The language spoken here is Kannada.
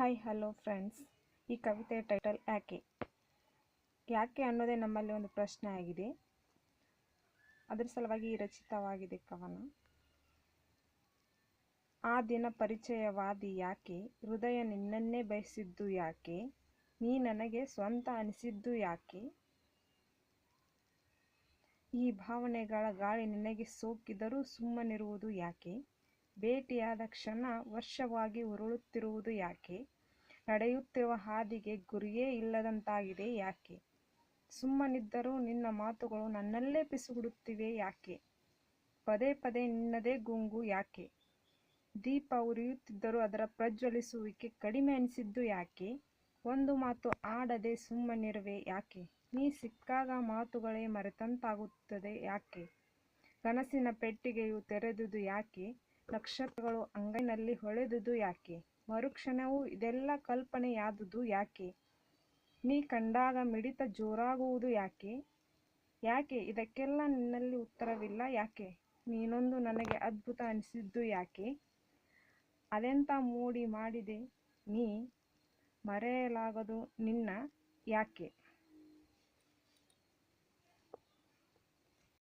ಹಾಯ್ ಹಲೋ ಫ್ರೆಂಡ್ಸ್ ಈ ಕವಿತೆ ಟೈಟಲ್ ಯಾಕೆ? ಯಾಕೆ ಅನ್ನೋದೇ ನಮ್ಮಲ್ಲಿ ಒಂದು ಪ್ರಶ್ನೆ ಆಗಿದೆ. ಅದರ ಸಲುವಾಗಿ ರಚಿತವಾಗಿದೆ ಕವನ. ಆ ದಿನ ಪರಿಚಯವಾದಿ ಯಾಕೆ? ಹೃದಯ ನಿನ್ನನ್ನೇ ಬಯಸಿದ್ದು ಯಾಕೆ? ನೀ ನನಗೆ ಸ್ವಂತ ಅನಿಸಿದ್ದು ಯಾಕೆ? ಈ ಭಾವನೆಗಳ ಗಾಳಿ ನಿನಗೆ ಸೋಕಿದರೂ ಸುಮ್ಮನಿರುವುದು ಯಾಕೆ? ಭೇಟಿಯಾದ ಕ್ಷಣ ವರ್ಷವಾಗಿ ಉರುಳುತ್ತಿರುವುದು ಯಾಕೆ? ನಡೆಯುತ್ತಿರುವ ಹಾದಿಗೆ ಗುರಿಯೇ ಇಲ್ಲದಂತಾಗಿದೆ ಯಾಕೆ? ಸುಮ್ಮನಿದ್ದರೂ ನಿನ್ನ ಮಾತುಗಳು ನನ್ನಲ್ಲೇ ಪಿಸುಗುಡುತ್ತಿವೆ ಯಾಕೆ? ಪದೇ ಪದೇ ನಿನ್ನದೇ ಗುಂಗು ಯಾಕೆ? ದೀಪ ಉರಿಯುತ್ತಿದ್ದರೂ ಅದರ ಪ್ರಜ್ವಲಿಸುವಿಕೆ ಕಡಿಮೆ ಅನಿಸಿದ್ದು ಯಾಕೆ? ಒಂದು ಮಾತು ಆಡದೆ ಸುಮ್ಮನಿರುವೆ ಯಾಕೆ? ನೀ ಸಿಕ್ಕಾಗ ಮಾತುಗಳೇ ಮರೆತಂತಾಗುತ್ತದೆ ಯಾಕೆ? ಕನಸಿನ ಪೆಟ್ಟಿಗೆಯು ತೆರೆದುದು ಯಾಕೆ? ನಕ್ಷತ್ರಗಳು ಅಂಗೈನಲ್ಲಿ ಹೊಳೆದುದು ಯಾಕೆ? ಮರುಕ್ಷಣವೂ ಇದೆಲ್ಲ ಕಲ್ಪನೆಯಾದುದು ಯಾಕೆ? ನೀ ಕಂಡಾಗ ಮಿಡಿತ ಜೋರಾಗುವುದು ಯಾಕೆ? ಯಾಕೆ? ಇದಕ್ಕೆಲ್ಲ ನಿನ್ನಲ್ಲಿ ಉತ್ತರವಿಲ್ಲ ಯಾಕೆ? ನೀನೊಂದು ನನಗೆ ಅದ್ಭುತ ಅನಿಸಿದ್ದು ಯಾಕೆ? ಅದೆಂತ ಮೂಡಿ ಮಾಡಿದೆ? ನೀ ಮರೆಯಲಾಗದು ನಿನ್ನ ಯಾಕೆ?